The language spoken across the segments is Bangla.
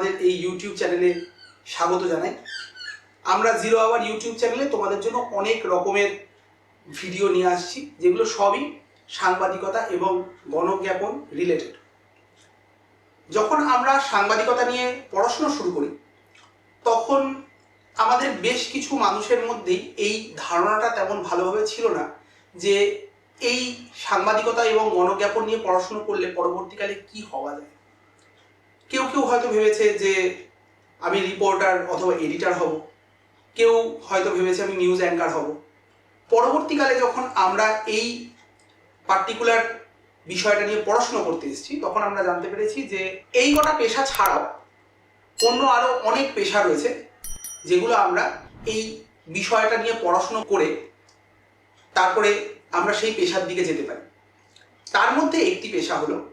আমাদের এই ইউটিউব চ্যানেলে স্বাগত জানাই। আমরা জিরো আওয়ার ইউটিউব চ্যানেলে তোমাদের জন্য অনেক রকমের ভিডিও নিয়ে আসছি, যেগুলো সবই সাংবাদিকতা এবং গণজ্ঞাপন রিলেটেড যখন আমরা সাংবাদিকতা নিয়ে পড়াশোনা শুরু করি, তখন আমাদের বেশ কিছু মানুষের মধ্যেই এই ধারণাটা তেমন ভালোভাবে ছিল না যে এই সাংবাদিকতা এবং গণজ্ঞাপন নিয়ে পড়াশোনা করলে পরবর্তীকালে কি হওয়া যায়। কেউ কেউ হয়তো ভেবেছে যে আমি রিপোর্টার অথবা এডিটার হব। কেউ হয়তো ভেবেছে আমি নিউজ অ্যাঙ্কার হব। পরবর্তীকালে যখন আমরা এই পার্টিকুলার বিষয়টা নিয়ে পড়াশোনা করতে এসেছি, তখন আমরা জানতে পেরেছি যে এই কটা পেশা ছাড়াও অন্য আরও অনেক পেশা রয়েছে, যেগুলো আমরা এই বিষয়টা নিয়ে পড়াশুনো করে তারপরে আমরা সেই পেশার দিকে যেতে পারি। তার মধ্যে একটি পেশা হলো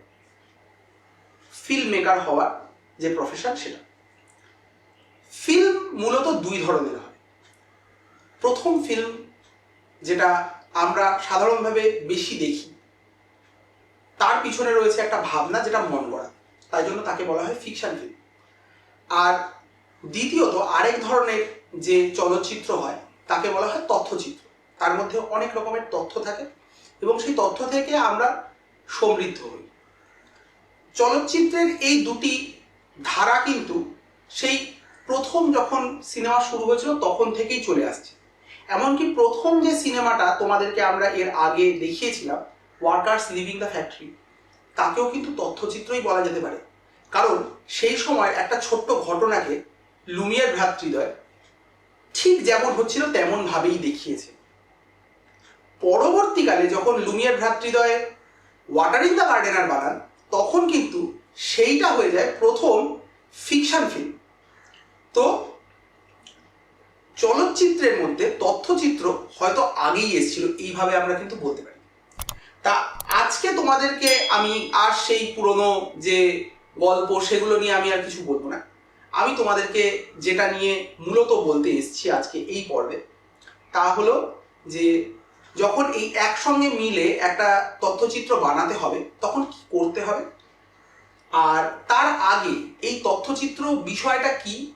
ফিল্ম মেকার হওয়ার যে প্রফেশন সেটা। ফিল্ম মূলত দুই ধরনের হয়। প্রথম ফিল্ম যেটা আমরা সাধারণভাবে বেশি দেখি, তার পিছনে রয়েছে একটা ভাবনা যেটা মন গড়া, তাই জন্য তাকে বলা হয় ফিকশন ফিল্ম আর দ্বিতীয়ত আরেক ধরনের যে চলচ্চিত্র হয়, তাকে বলা হয় তথ্যচিত্র। তার মধ্যে অনেক রকমের তথ্য থাকে এবং সেই তথ্য থেকে আমরা সমৃদ্ধ হই। চলচ্চিত্রের এই দুটি ধারা কিন্তু সেই প্রথম যখন সিনেমা শুরু হয়েছিল তখন থেকেই চলে আসছে। এমনকি প্রথম যে সিনেমাটা তোমাদেরকে আমরা এর আগে দেখিয়েছিলাম, ওয়ার্কার্স লিভিং দ্য ফ্যাক্টরি, তাকেও কিন্তু তথ্যচিত্রই বলা যেতে পারে। কারণ সেই সময় একটা ছোট্ট ঘটনাকে লুমিয়ার ভ্রাতৃদ্বয় ঠিক যেমন হচ্ছিল তেমন ভাবেই দেখিয়েছে। পরবর্তীকালে যখন লুমিয়ার ভ্রাতৃদ্বয় ওয়াটার ইন দ্য গার্ডেনার বানান তখন কিন্তু সেইটা হয়ে যায় প্রথম ফিকশন ফিল্ম তো চলচ্চিত্রের মধ্যে তথ্যচিত্র হয়তো আগেই এসেছিল, এইভাবে আমরা কিন্তু বলতে পারি। তা আজকে তোমাদেরকে আমি আর সেই পুরনো যে গল্প সেগুলো নিয়ে আমি আর কিছু বলব না। আমি তোমাদেরকে যেটা নিয়ে মূলত বলতে এসেছি আজকে এই পর্বে, তা হলো যে যখন এই একসঙ্গে মিলে একটা তথ্যচিত্র বানাতে হবে, তখন কি করতে হবে? আর তার আগে এই তথ্যচিত্র বিষয়টা কি?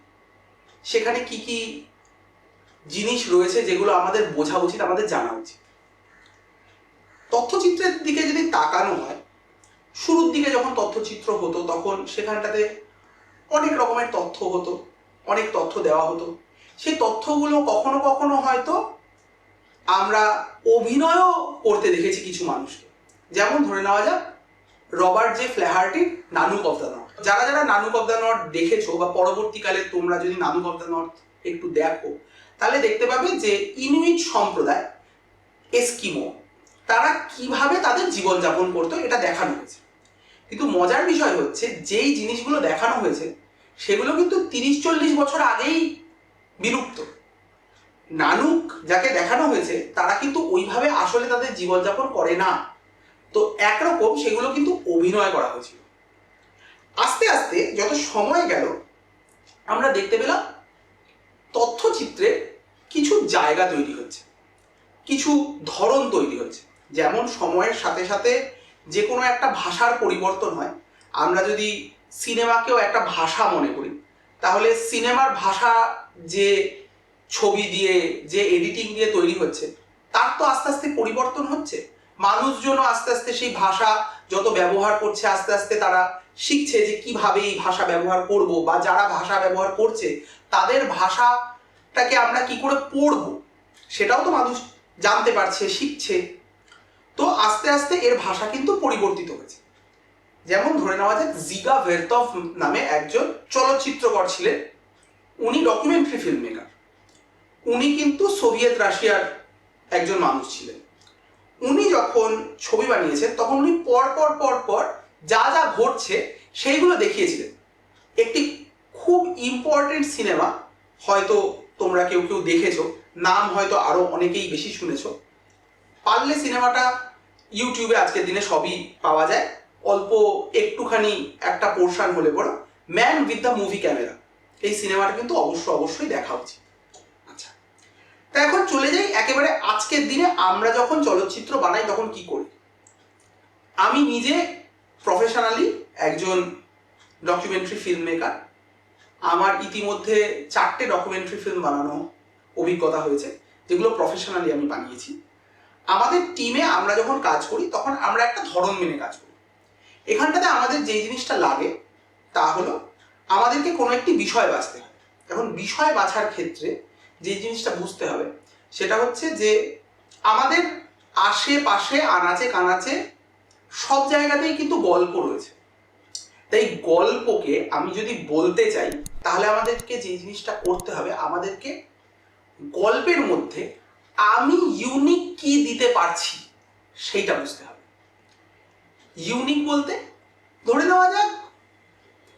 সেখানে কি কি জিনিস রয়েছে যেগুলো আমাদের বোঝা উচিত, আমাদের জানা উচিত? তথ্যচিত্রের দিকে যদি তাকানো হয়, শুরুর দিকে যখন তথ্যচিত্র হতো, তখন সেখানটাতে অনেক রকমের তথ্য হতো, অনেক তথ্য দেওয়া হতো। সেই তথ্যগুলো কখনো কখনো হয়তো আমরা অভিনয়ও করতে দেখেছি কিছু মানুষকে। যেমন ধরে নেওয়া যাক, রবার্ট জে ফ্ল্যাহার্টির নানুক অফ দ্য যারা যারা নানুক অফ দ্য নর্থ দেখেছ বা পরবর্তীকালে তোমরা যদি নানুক অফ দ্য একটু দেখো, তাহলে দেখতে পাবে যে ইনুইট সম্প্রদায় এস্কিমো, তারা কীভাবে তাদের জীবনযাপন করতো এটা দেখানো হয়েছে। কিন্তু মজার বিষয় হচ্ছে, যেই জিনিসগুলো দেখানো হয়েছে, সেগুলো কিন্তু তিরিশ চল্লিশ বছর আগেই বিলুপ্ত। নানুক যাকে দেখানো হয়েছে, তারা কিন্তু ওইভাবে আসলে তাদের জীবনযাপন করে না। তো একরকম সেগুলো কিন্তু অভিনয় করা হয়েছিল। আস্তে আস্তে যত সময় গেল, আমরা দেখতে পেলাম তথ্যচিত্রে কিছু জায়গা তৈরি হচ্ছে, কিছু ধরন তৈরি হচ্ছে। যেমন সময়ের সাথে সাথে যে কোনো একটা ভাষার পরিবর্তন হয়। আমরা যদি সিনেমাকেও একটা ভাষা মনে করি, তাহলে সিনেমার ভাষা যে ছবি দিয়ে, যে এডিটিং দিয়ে তৈরি হচ্ছে, তার তো আস্তে আস্তে পরিবর্তন হচ্ছে। মানুষজনও আস্তে আস্তে সেই ভাষা যত ব্যবহার করছে, আস্তে আস্তে তারা শিখছে যে কীভাবে এই ভাষা ব্যবহার করব বা যারা ভাষা ব্যবহার করছে, তাদের ভাষাটাকে আমরা কি করে পড়ব, সেটাও তো মানুষ জানতে পারছে, শিখছে। তো আস্তে আস্তে এর ভাষা কিন্তু পরিবর্তিত হয়েছে। যেমন ধরে নেওয়া যাক, জিগা ভেরতফ নামে একজন চলচ্চিত্রকর ছিলেন। উনি ডকুমেন্টারি ফিল্ম মেকার উনি কিন্তু সোভিয়েত রাশিয়ার একজন মানুষ ছিলেন। উনি যখন ছবি বানিয়েছেন, তখন উনি পর পর পর পর যা যা ঘটছে সেইগুলো দেখিয়েছিলেন। একটি খুব ইম্পর্টেন্ট সিনেমা হয়তো তোমরা কেউ কেউ দেখেছ, নাম হয়তো আরও অনেকেই বেশি শুনেছো। পারলে সিনেমাটা ইউটিউবে আজকের দিনে সবই পাওয়া যায়। অল্প একটুখানি একটা পোর্শন হলে পড়ো man with the movie camera এই সিনেমাটা কিন্তু অবশ্য অবশ্যই দেখা উচিত। তা এখন চলে যাই একেবারে আজকের দিনে আমরা যখন চলচ্চিত্র বানাই তখন কি করি? আমি নিজে প্রফেশনালি একজন ডকুমেন্টারি ফিল্ম মেকার আমার ইতিমধ্যে চারটে ডকুমেন্টারি ফিল্ম বানানো অভিজ্ঞতা হয়েছে, যেগুলো প্রফেশনালি আমি বানিয়েছি। আমাদের টিমে আমরা যখন কাজ করি তখন আমরা একটা ধরন মেনে কাজ করি। এখানটাতে আমাদের যেই জিনিসটা লাগে তা হলো, আমাদেরকে কোনো একটি বিষয় বাঁচতে হয়। এখন বিষয় বাছার ক্ষেত্রে যে জিনিসটা বুঝতে হবে, সেটা হচ্ছে যে আমাদের আশেপাশে, আনাচে কানাচে সব জায়গাতেই কিন্তু গল্প রয়েছে। তাই গল্পকে আমি যদি বলতে চাই, তাহলে আমাদেরকে যে জিনিসটা করতে হবে, আমাদেরকে গল্পের মধ্যে আমি ইউনিক কি দিতে পারছি, সেইটা বুঝতে হবে। ইউনিক বলতে ধরে নেওয়া যাক,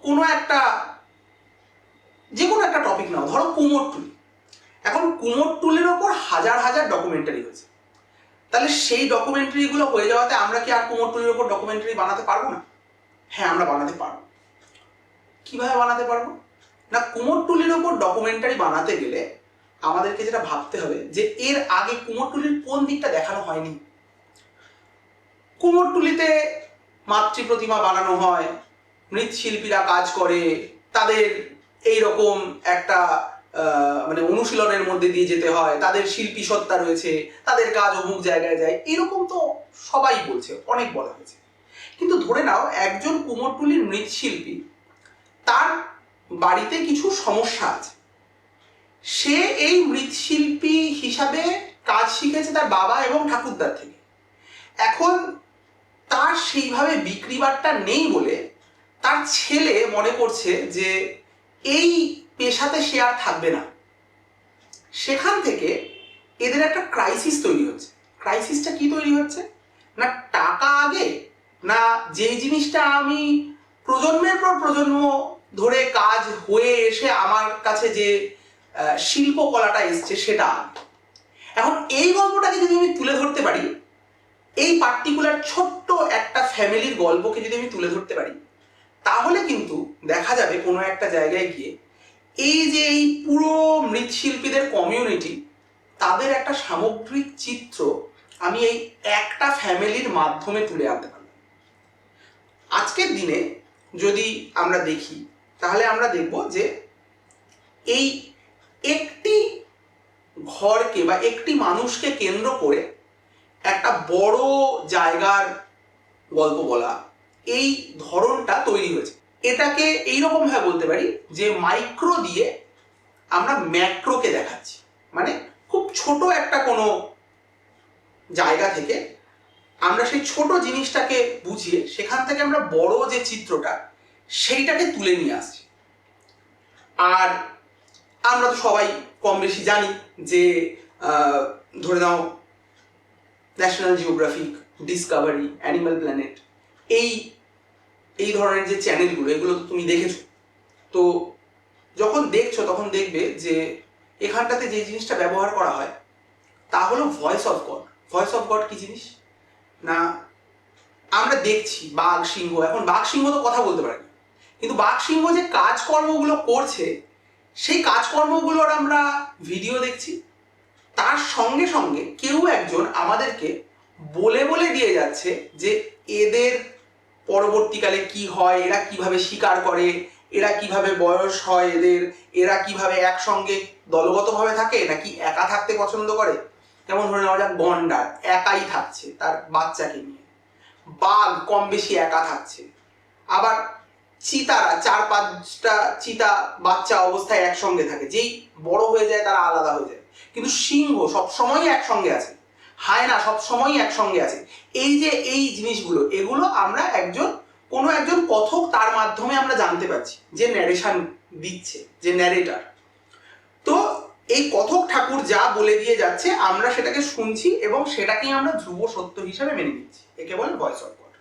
কোনো একটা যে কোনো একটা টপিক নাও, ধরো কুমোরটুলি। এখন কুমোরটুলির ওপর হাজার হাজার ডকুমেন্টারি হয়েছে। তাহলে সেই ডকুমেন্টারিগুলো হয়ে যাওয়াতে আমরা কি আর কুমোরটুলির ওপর ডকুমেন্টারি বানাতে পারব না? হ্যাঁ আমরা বানাতে পারব। কীভাবে বানাতে পারব? না, কুমোর কুমোরটুলির ওপর ডকুমেন্টারি বানাতে গেলে আমাদেরকে যেটা ভাবতে হবে যে এর আগে কুমোরটুলির কোন দিকটা দেখানো হয়নি? কুমোরটুলিতে মাতৃ প্রতিমা বানানো হয়, মৃৎশিল্পীরা কাজ করে, তাদের এই রকম একটা মানে অনুশীলনের মধ্যে দিয়ে যেতে হয়, তাদের শিল্পী সত্তা রয়েছে, তাদের কাজ অমুক জায়গায় যায়, এরকম তো সবাই বলছে, অনেক বলা হয়েছে। কিন্তু ধরে নাও, একজন কুমোরটুলির মৃৎশিল্পী, তার বাড়িতে কিছু সমস্যা আছে। সে এই মৃৎশিল্পী হিসাবে কাজ শিখেছে তার বাবা এবং ঠাকুরদার থেকে। এখন তার সেইভাবে বিক্রি বাট্টা নেই বলে তার ছেলে মনে করছে যে এই পেশাতে সে আর থাকবে না। সেখান থেকে এদের একটা ক্রাইসিস তৈরি হচ্ছে। ক্রাইসিসটা কি তৈরি হচ্ছে? না টাকা আগে, না যেই জিনিসটা আমি প্রজন্মের পর প্রজন্ম ধরে কাজ হয়ে এসে আমার কাছে যে শিল্পকলাটা এসছে সেটা এখন এই গল্পটাকে যদি আমি তুলে ধরতে পারি, এই পার্টিকুলার ছোট্ট একটা ফ্যামিলির গল্পকে যদি আমি তুলে ধরতে পারি, তাহলে কিন্তু দেখা যাবে কোনো একটা জায়গায় গিয়ে এই যে এই পুরো মৃৎশিল্পীদের কমিউনিটি তাদের একটা সামগ্রিক চিত্র আমি এই একটা ফ্যামিলির মাধ্যমে তুলে আনতে পারলাম। আজকের দিনে যদি আমরা দেখি, তাহলে আমরা দেখব যে এই একটি ঘরকে বা একটি মানুষকে কেন্দ্র করে একটা বড় জায়গার গল্প বলা, এই ধরনটা তৈরি হয়েছে। এটাকে এইরকম ভাবে বলতে পারি যে মাইক্রো দিয়ে আমরা ম্যাক্রোকে দেখাচ্ছি। মানে খুব ছোট একটা কোনো জায়গা থেকে আমরা সেই ছোট জিনিসটাকে বুঝিয়ে সেখান থেকে আমরা বড় যে চিত্রটা, সেইটাকে তুলে নিয়ে আসছি। আর আমরা তো সবাই কম বেশি জানি যে ধরে নাও National Geographic Discovery Animal Planet এই এই ধরনের যে চ্যানেলগুলো এগুলো তো তুমি দেখেছ। তো যখন দেখছ, তখন দেখবে যে এখানটাতে যে জিনিসটা ব্যবহার করা হয়, তা হলো voice of God voice of God কি জিনিস? না, আমরা দেখছি বাঘ, সিংহ। এখন বাঘ, সিংহ তো কথা বলতে পারে না। কিন্তু বাঘ, সিংহ যে কাজকর্মগুলো করছে, সেই কাজকর্মগুলোর আমরা ভিডিও দেখছি। তার সঙ্গে সঙ্গে কেউ একজন আমাদেরকে বলে বলে দিয়ে যাচ্ছে যে এদের পরবর্তীকালে কি হয়, এরা কীভাবে শিকার করে, এরা কীভাবে বয়স হয় এদের, এরা কীভাবে একসঙ্গে দলগতভাবে থাকে নাকি একা থাকতে পছন্দ করে? যেমন ধরে নেওয়া যাক গন্ডার একাই থাকছে তার বাচ্চাকে নিয়ে। বাঘ কম বেশি একা থাকছে। আবার চিতারা, চার পাঁচটা চিতা বাচ্চা অবস্থায় একসঙ্গে থাকে। যেই বড় হয়ে যায় তারা আলাদা হয়ে যায়। কিন্তু সিংহ সব সবসময় একসঙ্গে আছে। হায়না সবসময় একসঙ্গে আছে। এই যে এই জিনিসগুলো, এগুলো আমরা একজন, কোনো একজন কথক তার মাধ্যমে আমরা জানতে পারছি, যে ন্যারেশন দিচ্ছে, যে ন্যারেটার তো এই কথক ঠাকুর যা বলে দিয়ে যাচ্ছে, আমরা সেটাকে শুনছি এবং সেটাকেই আমরা ধ্রুব সত্য হিসাবে মেনে নিচ্ছি। একে বলে ভয়েস অফ গড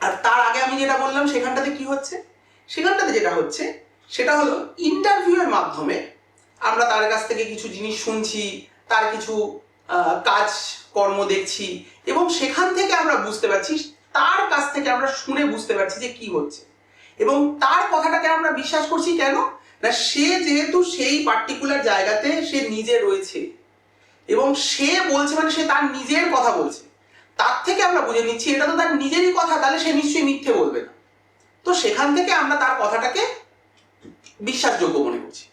আর তার আগে আমি যেটা বললাম, সেখানটাতে কি হচ্ছে? সেখানটাতে যেটা হচ্ছে, সেটা হলো ইন্টারভিউয়ের মাধ্যমে আমরা তার কাছ থেকে কিছু জিনিস শুনছি, তার কিছু কাজ, কর্ম দেখছি এবং সেখান থেকে আমরা বুঝতে পারছি, তার কাছ থেকে আমরা শুনে বুঝতে পারছি যে কি হচ্ছে। এবং তার কথাটাকে আমরা বিশ্বাস করছি কেন? না, সে যেহেতু সেই পার্টিকুলার জায়গাতে সে নিজে রয়েছে এবং সে বলছে মানে সে তার নিজের কথা বলছে। তার থেকে আমরা বুঝে নিচ্ছি, এটা তো তার নিজেরই কথা, তাহলে সে নিশ্চয়ই মিথ্যে বলবে না। তো সেখান থেকে আমরা তার কথাটাকে বিশ্বাসযোগ্য মনে করছি।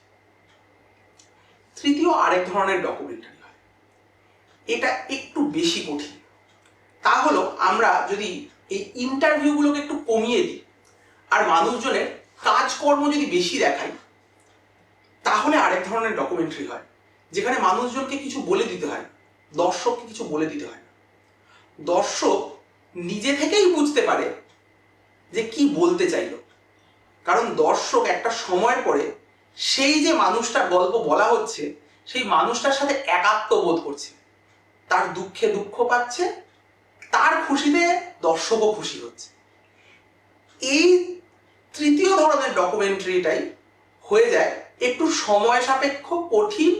তৃতীয় আরেক ধরনের ডকুমেন্টারি এটা একটু বেশি কঠিন। তা হলো আমরা যদি এই ইন্টারভিউগুলোকে একটু কমিয়ে দিই, আর মানুষজনের কাজকর্ম যদি বেশি দেখাই, তাহলে আরেক ধরনের ডকুমেন্টারি হয়, যেখানে মানুষজনকে কিছু বলে দিতে হয়, দর্শককে কিছু বলে দিতে হয় দর্শক নিজে থেকেই বুঝতে পারে যে কি বলতে চাইলো। কারণ দর্শক একটা সময় পরে সেই যে মানুষটার গল্প বলা হচ্ছে, সেই মানুষটার সাথে একাত্ম বোধ করছে। তার দুঃখে দুঃখ পাচ্ছে, তার খুশিতে দর্শকও খুশি হচ্ছে। এই তৃতীয় ধরনের ডকুমেন্টারিটাই হয়ে যায় একটু সময় সাপেক্ষ, কঠিন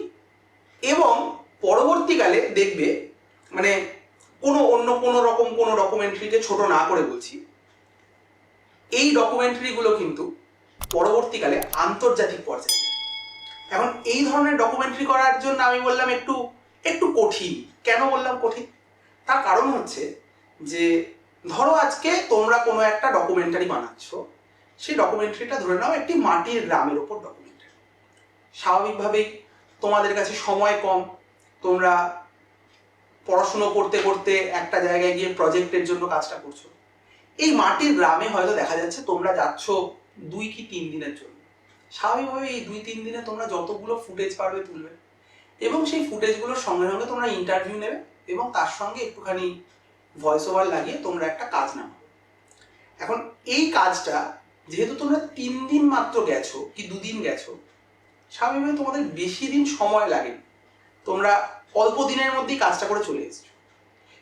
এবং পরবর্তীকালে দেখবে মানে কোনো অন্য কোনো রকম কোনো ডকুমেন্টারিকে ছোট না করে বলছি। এই ডকুমেন্টারিগুলো কিন্তু পরবর্তীকালে আন্তর্জাতিক পর্যায়ে। এখন এই ধরনের ডকুমেন্টারি করার জন্য আমি বললাম একটু একটু কঠিন। কেন বললাম কঠিন? তার কারণ হচ্ছে যে, ধরো আজকে তোমরা কোনো একটা ডকুমেন্টারি বানাচ্ছ, সেই ডকুমেন্টারিটা ধরে নাও একটি মাটির গ্রামের ওপর ডকুমেন্টারি স্বাভাবিকভাবেই তোমাদের কাছে সময় কম, তোমরা পড়াশুনো করতে করতে একটা জায়গায় গিয়ে প্রজেক্টের জন্য কাজটা করছ। এই মাটির গ্রামে হয়তো দেখা যাচ্ছে তোমরা যাচ্ছ দুই কি তিন দিনের জন্য। স্বাভাবিকভাবে এই দুই তিন দিনে তোমরা যতগুলো ফুটেজ পারবে তুলবে। এবং সেই ফুটেজগুলোর সঙ্গে সঙ্গে তোমরা ইন্টারভিউ নেবে এবং তার সঙ্গে একটুখানি ভয়েস ওভার লাগিয়ে তোমরা একটা কাজ নামাবে এখন এই কাজটা, যেহেতু তোমরা তিন দিন মাত্র গেছো, কি দুদিন গেছো, স্বাভাবিকভাবে তোমাদের বেশি দিন সময় লাগেনি। তোমরা অল্প দিনের মধ্যেই কাজটা করে চলে এসেছ।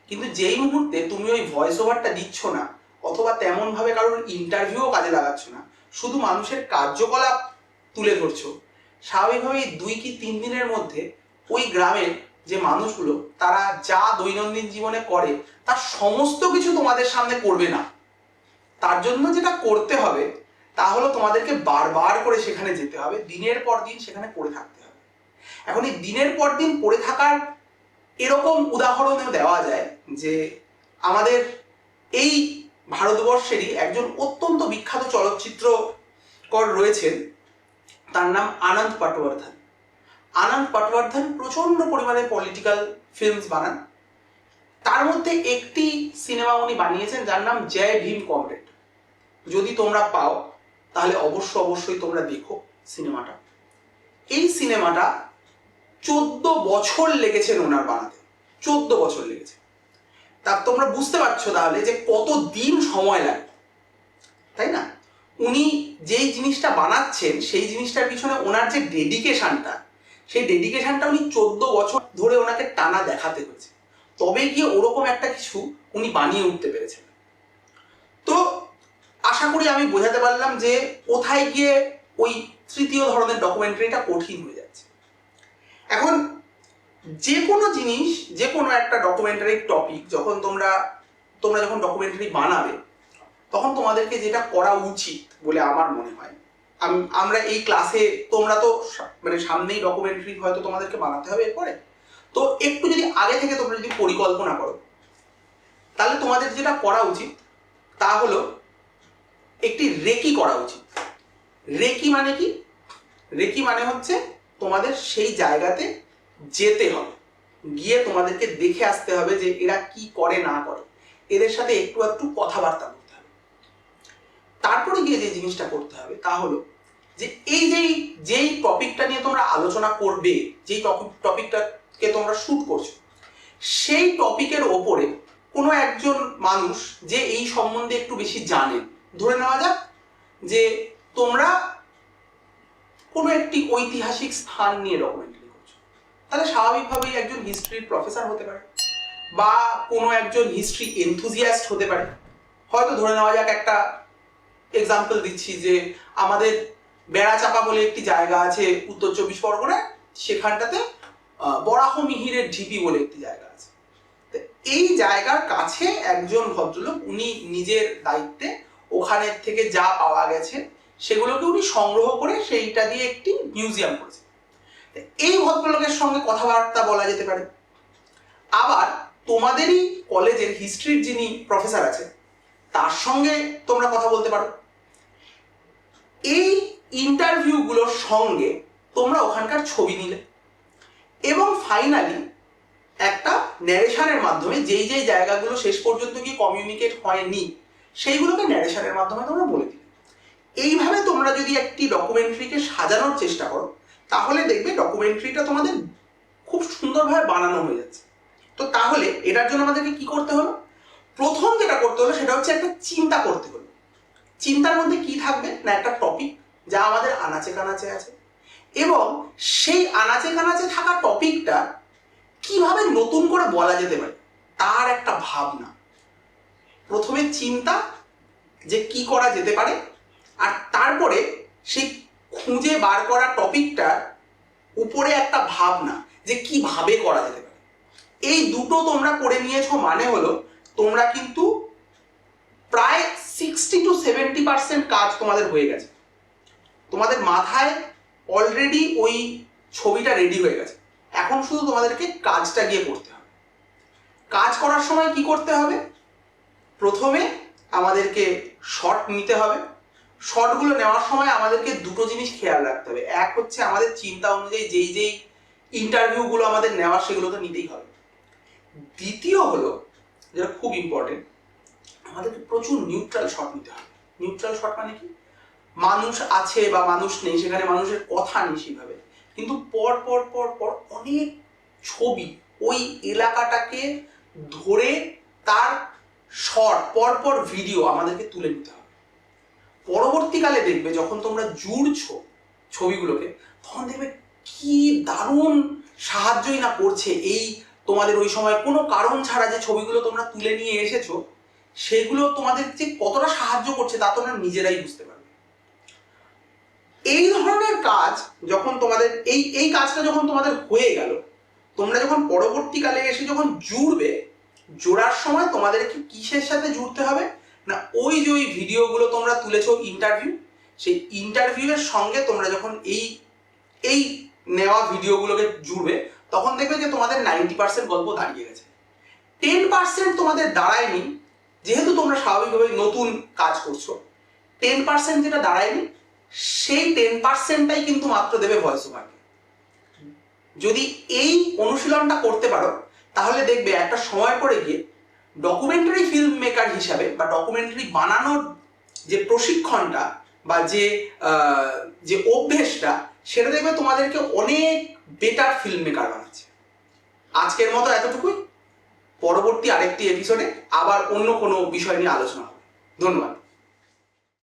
কিন্তু যেই মুহূর্তে তুমি ওই ভয়েস ওভারটা দিচ্ছ না, অথবা তেমন ভাবে কারোর ইন্টারভিউও কাজে লাগাচ্ছ না, শুধু মানুষের কার্যকলাপ তুলে ধরছো স্বাভাবিকভাবেই দুই কি তিন দিনের মধ্যে ওই গ্রামের যে মানুষগুলো, তারা যা দৈনন্দিন জীবনে করে, তার সমস্ত কিছু তোমাদের সামনে করবে না। তার জন্য যেটা করতে হবে, তা হলো তোমাদেরকে বারবার করে সেখানে যেতে হবে, দিনের পর দিন সেখানে পড়ে থাকতে হবে। এখন এই দিনের পর দিন পড়ে থাকার এরকম উদাহরণও দেওয়া যায় যে, আমাদের এই ভারতবর্ষেরই একজন অত্যন্ত বিখ্যাত চলচ্চিত্রকর রয়েছেন, তার নাম আনন্দ পাটওয়ার্ধন আনন্দ পাটওয়ার্ধন প্রচণ্ড পরিমাণে পলিটিক্যাল ফিল্মস বানান। তার মধ্যে একটি সিনেমা উনি বানিয়েছেন, যার নাম জয় ভীম কমরেড যদি তোমরা পাও, তাহলে অবশ্য অবশ্যই তোমরা দেখো সিনেমাটা এই সিনেমাটা চোদ্দ বছর লেগেছেন ওনার বানাতে। চোদ্দ বছর লেগেছে। তা তোমরা বুঝতে পারছ তাহলে যে কত দিন সময় লাগে। তাই না? উনি যেই জিনিসটা বানাচ্ছেন, সেই জিনিসটার পিছনে ওনার যে ডেডিকেশনটা সেই ডেডিকেশনটা উনি চোদ্দ বছর ধরে ওনাকে টানা দেখাতে হয়েছে। তবে গিয়ে ওরকম একটা কিছু উনি বানিয়ে উঠতে পেরেছেন। তো আশা করি আমি বোঝাতে পারলাম যে কোথায় গিয়ে ওই তৃতীয় ধরনের ডকুমেন্টারিটা কঠিন হয়ে যাচ্ছে। এখন যে কোনো জিনিস, যে কোনো একটা ডকুমেন্টারি টপিক যখন তোমরা তোমরা যখন ডকুমেন্টারি বানাবে, তখন তোমাদেরকে যেটা করা উচিত বলে আমার মনে হয় আমরা এই ক্লাসে তোমরা তো মানে সামনেই ডকুমেন্টারি হয়তো তোমাদেরকে বানাতে হবে এরপরে। তো একটু যদি আগে থেকে তোমরা যদি পরিকল্পনা করো, তাহলে তোমাদের যেটা করা উচিত, তা হলো একটি রেকি করা উচিত। রেকি মানে কি? রেকি মানে হচ্ছে তোমাদের সেই জায়গাতে যেতে হবে। গিয়ে তোমাদেরকে দেখে আসতে হবে যে এরা কি করে, না করে। এদের সাথে একটু একটু কথাবার্তা তারপরে গিয়ে যে জিনিসটা করতে হবে তা হলো যে এই যেই যেই টপিকটা নিয়ে তোমরা আলোচনা করবে, যেই টপিকটাকে তোমরা শুট করছ, সেই টপিকের ওপরে কোনো একজন মানুষ যে এই সম্বন্ধে একটু বেশি জানেন ধরে নেওয়া যাক যে তোমরা কোনো একটি ঐতিহাসিক স্থান নিয়ে ডকুমেন্টারি করছ। তাহলে স্বাভাবিকভাবেই একজন হিস্ট্রির প্রফেসর হতে পারে বা কোনো একজন হিস্ট্রি এনথুজিয়াস্ট হতে পারে। হয়তো ধরে নেওয়া যাক একটা এক্সাম্পল দিচ্ছি যে আমাদের বেড়াচাপা বলে একটি জায়গা আছে উত্তর চব্বিশ পরগনায়, সেখানটাতে বরাহ মিহিরের ঢিপি বলে একটি জায়গা আছে। এই জায়গার কাছে একজন ভদ্রলোক, উনি নিজের দায়িত্বে ওখানের থেকে যা পাওয়া গেছে, সেগুলোকে উনি সংগ্রহ করে সেইটা দিয়ে একটি মিউজিয়াম করেছেন। তো এই ভদ্রলোকের সঙ্গে কথাবার্তা বলা যেতে পারে। আবার তোমাদেরই কলেজের হিস্ট্রির যিনি প্রফেসর আছেন, তার সঙ্গে তোমরা কথা বলতে পারো। এই ইন্টারভিউগুলোর সঙ্গে তোমরা ওখানকার ছবি নিলে। এবং ফাইনালি একটা ন্যারেশনের মাধ্যমে যেই যেই জায়গাগুলো শেষ পর্যন্ত কি কমিউনিকেট হয়নি, সেইগুলোকে ন্যারেশনের মাধ্যমে তোমরা বলে দিলে। এইভাবে তোমরা যদি একটি ডকুমেন্টারিকে সাজানোর চেষ্টা করো, তাহলে দেখবে ডকুমেন্টারিটা তোমাদের খুব সুন্দরভাবে বানানো হয়ে যাচ্ছে। তো তাহলে এটার জন্য আমাদেরকে কি করতে হলো? প্রথম যেটা করতে হলো সেটা হচ্ছে একটা চিন্তা করতে হলো। চিন্তার মধ্যে কি থাকবে? না, একটা টপিক যা আমাদের আনাচে কানাচে আছে। এবং সেই আনাচে কানাচে থাকা টপিকটা কীভাবে নতুন করে বলা যেতে পারে, তার একটা ভাবনা। প্রথমে চিন্তা যে কি করা যেতে পারে, আর তারপরে সেই খুঁজে বার করা টপিকটার উপরে একটা ভাবনা যে কীভাবে করা যেতে পারে। এই দুটো তোমরা করে নিয়েছো মানে হলো, তোমরা কিন্তু প্রায় সিক্সটি টু সেভেন্টি পার্সেন্ট কাজ তোমাদের হয়ে গেছে। তোমাদের মাথায় অলরেডি ওই ছবিটা রেডি হয়ে গেছে। এখন শুধু তোমাদেরকে কাজটা গিয়ে করতে হবে। কাজ করার সময় কি করতে হবে? প্রথমে আমাদেরকে শট নিতে হবে। শটগুলো নেওয়ার সময় আমাদেরকে দুটো জিনিস খেয়াল রাখতে হবে। এক হচ্ছে আমাদের চিন্তা অনুযায়ী যেই যেই ইন্টারভিউগুলো আমাদের নেওয়া, সেগুলো তো নিতেই হবে। দ্বিতীয় হলো, যেটা খুব ইম্পর্টেন্ট আমাদেরকে প্রচুর নিউট্রাল শট নিতে হবে। নিউট্রাল শট মানে কি? মানুষ আছে বা মানুষ নেই, সেখানে মানুষের কথা নেই সেভাবে। কিন্তু পর পর পর পর অনেক ছবি ওই এলাকাটাকে ধরে তার শর্ট পর পর ভিডিও আমাদেরকে তুলে নিতে হবে। পরবর্তীকালে দেখবে যখন তোমরা জুড়ছো ছবিগুলোকে, তখন দেখবে কি দারুণ সাহায্যই না করছে এই তোমাদের ওই সময়। কোনো কারণ ছাড়া যে ছবিগুলো তোমরা তুলে নিয়ে এসেছ সেগুলো তোমাদের যে কতটা সাহায্য করছে তা তোমরা নিজেরাই বুঝতে পারবে। এই ধরনের কাজ যখন তোমাদের, এই এই কাজটা যখন তোমাদের হয়ে গেল, তোমরা যখন পরবর্তীকালে এসে যখন জুড়বে, জোড়ার সময় তোমাদেরকে কিসের সাথে জুড়তে হবে? না, ওই যে ওই ভিডিওগুলো তোমরা তুলেছো ইন্টারভিউ সেই ইন্টারভিউয়ের সঙ্গে তোমরা যখন এই এই নেওয়া ভিডিওগুলোকে জুড়বে, তখন দেখবে যে তোমাদের নাইনটি পার্সেন্ট গল্প দাঁড়িয়ে গেছে। টেন পার্সেন্ট তোমাদের দাঁড়ায়নি যেহেতু তোমরা স্বাভাবিকভাবে নতুন কাজ করছ টেন পার্সেন্ট যেটা দাঁড়ায়নি, সেই টেন পার্সেন্টটাই কিন্তু মাত্র দেবে ভয়েস ওভারকে যদি এই অনুশীলনটা করতে পারো, তাহলে দেখবে একটা সময় পরে গিয়ে ডকুমেন্টারি ফিল্ম মেকার হিসাবে বা ডকুমেন্টারি বানানোর যে প্রশিক্ষণটা বা যে যে অভ্যেসটা, সেটা দেখবে তোমাদেরকে অনেক বেটার ফিল্ম মেকার বানাচ্ছে। আজকের মতো এতটুকুই। পরবর্তী আরেকটি এপিসোডে আবার অন্য কোনো বিষয় নিয়ে আলোচনা ধন্যবাদ।